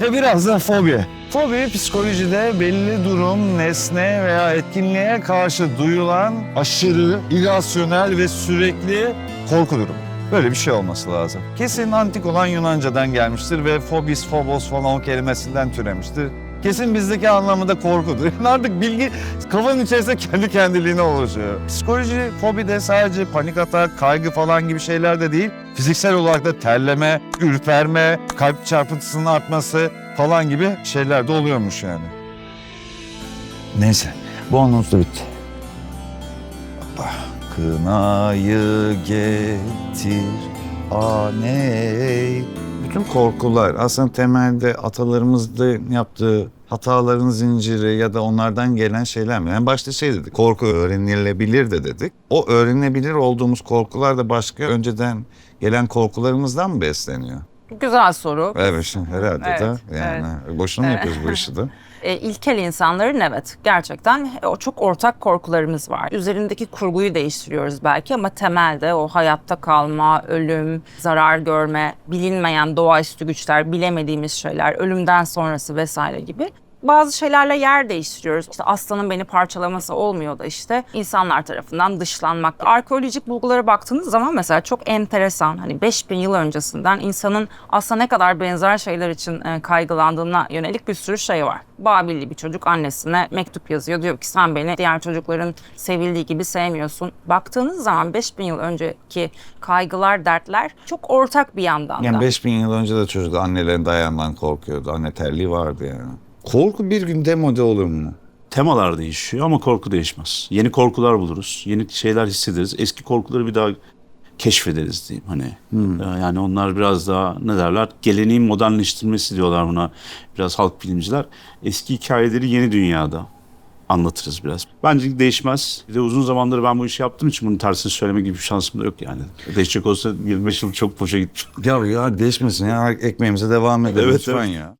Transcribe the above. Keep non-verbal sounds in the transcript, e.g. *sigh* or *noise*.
Ve biraz da fobi. Fobi psikolojide belli durum, nesne veya etkinliğe karşı duyulan aşırı, irrasyonel ve sürekli korku durumu. Böyle bir şey olması lazım. Kesin antik olan Yunanca'dan gelmiştir ve phobis, phobos falan o kelimesinden türemiştir. Kesin bizdeki anlamı da korkudur. Yani *laughs* artık bilgi kafanın içerisinde kendi kendiliğine oluşuyor. Psikoloji, fobi de sadece panik atak, kaygı falan gibi şeyler de değil. Fiziksel olarak da terleme, ürperme, kalp çarpıntısının artması falan gibi şeyler de oluyormuş yani. Neyse, bu anons da bitti. Kınayı getir aney. Bütün korkular aslında temelde atalarımızda yaptığı hataların zinciri ya da onlardan gelen şeyler mi? En başta şey dedik, korku öğrenilebilir de dedik. O öğrenebilir olduğumuz korkular da başka önceden gelen korkularımızdan mı besleniyor? Güzel soru. Evet, herhalde Evet, de yani. Boşuna mı Evet. yapıyoruz bu işi de? *laughs* E, ilkel insanların evet gerçekten o çok ortak korkularımız var. Üzerindeki kurguyu değiştiriyoruz belki ama temelde o hayatta kalma, ölüm, zarar görme, bilinmeyen doğaüstü güçler, bilemediğimiz şeyler, ölümden sonrası vesaire gibi bazı şeylerle yer değiştiriyoruz. İşte aslanın beni parçalaması olmuyor da işte insanlar tarafından dışlanmak. Arkeolojik bulgulara baktığınız zaman mesela çok enteresan hani 5000 yıl öncesinden insanın aslında ne kadar benzer şeyler için e, kaygılandığına yönelik bir sürü şey var. Babilli bir çocuk annesine mektup yazıyor. Diyor ki sen beni diğer çocukların sevildiği gibi sevmiyorsun. Baktığınız zaman 5000 yıl önceki kaygılar, dertler çok ortak bir yandan da. Yani 5000 yıl önce de çocuk annelerin dayandan korkuyordu. Anne terliği vardı yani. Korku bir gün demode olur mu? Temalar değişiyor ama korku değişmez. Yeni korkular buluruz, yeni şeyler hissederiz. Eski korkuları bir daha keşfederiz diyeyim hani. Ee, Yani onlar biraz daha ne derler? Geleneğin modernleştirilmesi diyorlar buna biraz halk bilimciler. Eski hikayeleri yeni dünyada anlatırız biraz. Bence değişmez. Bir de uzun zamandır ben bu işi yaptığım için bunun tersini söyleme gibi bir şansım da yok yani. Değişecek olsa 25 yıl çok boşa gitmiş. Ya ya değişmesin ya ekmeğimize devam edelim Evet, lütfen evet. ya.